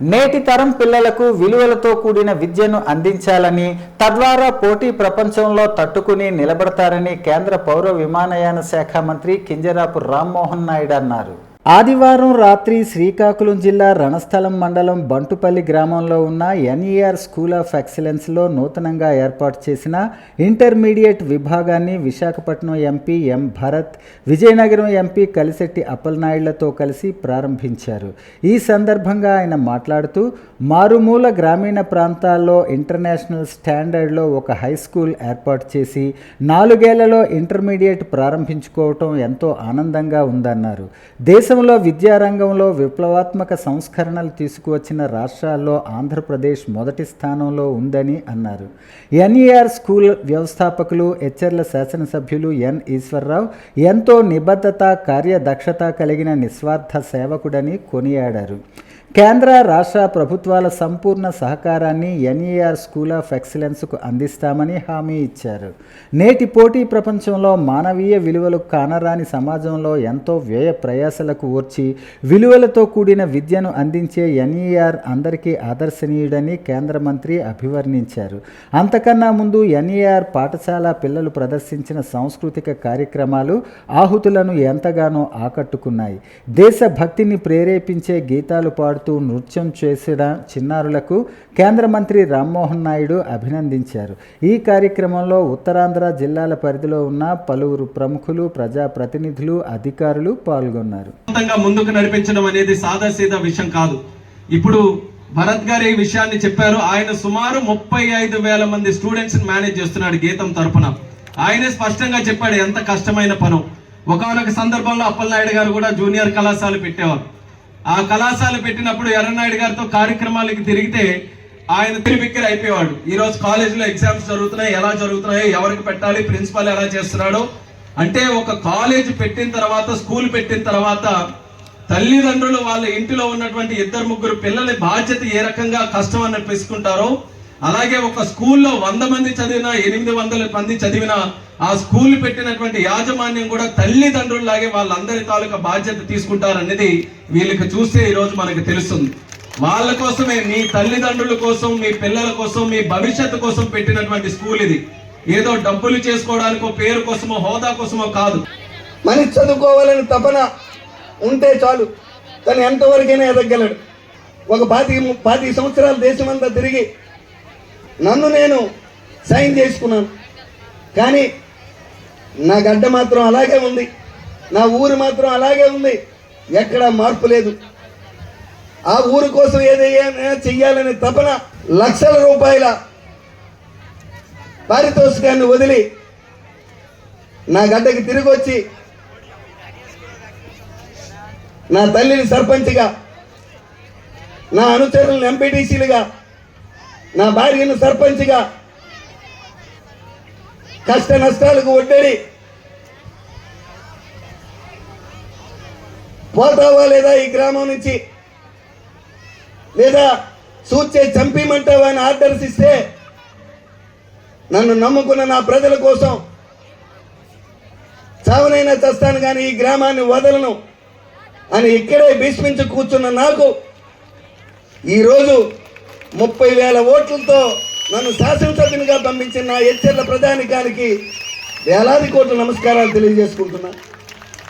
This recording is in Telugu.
నేటి తరం పిల్లలకు విలువలతో కూడిన విద్యను అందించాలని తద్వారా పోటీ ప్రపంచంలో తట్టుకుని నిలబడతారని కేంద్ర పౌర విమానయాన శాఖ మంత్రి కింజరాపు రామ్మోహన్ నాయుడు అన్నారు. ఆదివారం రాత్రి శ్రీకాకుళం జిల్లా రణస్థలం మండలం బంటుపల్లి గ్రామంలో ఉన్న ఎన్ఈఆర్ స్కూల్ ఆఫ్ ఎక్సలెన్స్లో నూతనంగా ఏర్పాటు చేసిన ఇంటర్మీడియట్ విభాగాన్ని Visakhapatnam MP M Bharat Vizianagaram MP Kalisetti అప్పలనాయుళ్ళతో కలిసి ప్రారంభించారు. ఈ సందర్భంగా ఆయన మాట్లాడుతూ మారుమూల గ్రామీణ ప్రాంతాల్లో ఇంటర్నేషనల్ స్టాండర్డ్లో ఒక హై స్కూల్ ఏర్పాటు చేసి నాలుగేళ్ళలో ఇంటర్మీడియట్ ప్రారంభించుకోవటం ఎంతో ఆనందంగా ఉందన్నారు. దేశంలో విద్యారంగంలో విప్లవాత్మక సంస్కరణలు తీసుకువచ్చిన రాష్ట్రాల్లో ఆంధ్రప్రదేశ్ మొదటి స్థానంలో ఉందని అన్నారు. ఎన్ఈఆర్ స్కూల్ వ్యవస్థాపకులు హెచ్ఎర్ల శాసనసభ్యులు ఎన్ ఈశ్వరరావు ఎంతో నిబద్ధత కార్యదక్షత కలిగిన నిస్వార్థ సేవకుడని కొనియాడారు. కేంద్ర రాష్ట్ర ప్రభుత్వాల సంపూర్ణ సహకారాన్ని ఎన్ఈఆర్ స్కూల్ ఆఫ్ ఎక్సలెన్స్కు అందిస్తామని హామీ ఇచ్చారు. నేటి పోటీ ప్రపంచంలో మానవీయ విలువలు కానరాని సమాజంలో ఎంతో వ్యయ ప్రయాసలకు ఓర్చి విలువలతో కూడిన విద్యను అందించే ఎన్ఈఆర్ అందరికీ ఆదర్శనీయుడని కేంద్ర మంత్రి అభివర్ణించారు. అంతకన్నా ముందు ఎన్ఈఆర్ పాఠశాల పిల్లలు ప్రదర్శించిన సాంస్కృతిక కార్యక్రమాలు ఆహుతులను ఎంతగానో ఆకట్టుకున్నాయి. దేశభక్తిని ప్రేరేపించే గీతాలు పాడు పాడుతూ నృత్యం చేసిన చిన్నారులకు కేంద్ర మంత్రి రామ్మోహన్ నాయుడు అభినందించారు. ఈ కార్యక్రమంలో ఉత్తరాంధ్ర జిల్లాల పరిధిలో ఉన్న పలువురు ప్రముఖులు ప్రజాప్రతినిధులు అధికారులు పాల్గొన్నారు. సొంతంగా ముందుకు నడిపించడం అనేది సాదాసీదా విషయం కాదు. ఇప్పుడు భరత్ గారు ఈ విషయాన్ని చెప్పారు. ఆయన సుమారు ముప్పై ఐదు వేల మంది స్టూడెంట్స్ మేనేజ్ చేస్తున్నాడు గీతం తరపున. ఆయనే స్పష్టంగా చెప్పాడు ఎంత కష్టమైన పనం. ఒకనొక సందర్భంలో అప్పలనాయుడు గారు కూడా జూనియర్ కళాశాల పెట్టేవారు. ఆ కళాశాల పెట్టినప్పుడు ఎర్రనాయుడు గారితో కార్యక్రమాలకి తిరిగితే ఆయన తిరిగిక్కిరి అయిపోయేవాడు. ఈరోజు కాలేజీలో ఎగ్జామ్స్ జరుగుతున్నాయి ఎలా జరుగుతున్నాయి ఎవరికి పెట్టాలి ప్రిన్సిపల్ ఎలా చేస్తున్నాడో. అంటే ఒక కాలేజ్ పెట్టిన తర్వాత స్కూల్ పెట్టిన తర్వాత తల్లిదండ్రులు వాళ్ళ ఇంటిలో ఉన్నటువంటి ఇద్దరు ముగ్గురు పిల్లల బాధ్యత ఏ రకంగా కష్టం అని తీసుకుంటారో అలాగే ఒక స్కూల్లో వంద మంది చదివిన ఎనిమిది వందల మంది చదివిన ఆ స్కూల్ పెట్టినటువంటి యాజమాన్యం కూడా తల్లిదండ్రుల్లాగే వాళ్ళందరి తాలూకా బాధ్యత తీసుకుంటారనేది వీళ్ళకి చూస్తే ఈరోజు మనకు తెలుస్తుంది. వాళ్ళ కోసమే మీ తల్లిదండ్రుల కోసం మీ పిల్లల కోసం మీ భవిష్యత్తు కోసం పెట్టినటువంటి స్కూల్ ఇది. ఏదో డబ్బులు చేసుకోవడానికో పేరు కోసమో హోదా కోసమో కాదు. మనిషి చదువుకోవాలని తపన ఉంటే చాలు తను ఎంతవరకైనా ఎదగలడు ఒక పాతి పాతి సంవత్సరాలు దేశమంతా తిరిగి నన్ను నేను సైన్ చేసుకున్నాను. కానీ నా గడ్డ మాత్రం అలాగే ఉంది. నా ఊరు మాత్రం అలాగే ఉంది. ఎక్కడ మార్పు లేదు. ఆ ఊరు కోసం ఏదైనా చెయ్యాలనే తపన లక్షల రూపాయల పారితోషికాన్ని వదిలి నా గడ్డకి తిరిగి వచ్చి నా తల్లిని సర్పంచ్గా నా అనుచరులను ఎంపీటీసీలుగా నా భార్యను సర్పంచ్గా కష్ట నష్టాలకు ఒడ్డడి పోతావా లేదా ఈ గ్రామం నుంచి? లేదా సూచే చంపిమంటావా అని ఆర్డర్స్ ఇస్తే నన్ను నమ్ముకున్న నా ప్రజల కోసం చావనైనా చస్తాను కానీ ఈ గ్రామాన్ని వదలను అని ఇక్కడే భీష్మించి కూర్చున్న నాకు ఈరోజు ముప్పై వేల ఓట్లతో నన్ను శాసనసభ్యునిగా పంపించిన నా ప్రధాని ప్రధానికానికి వేలాది కోట్ల నమస్కారాలు తెలియజేసుకుంటున్నా.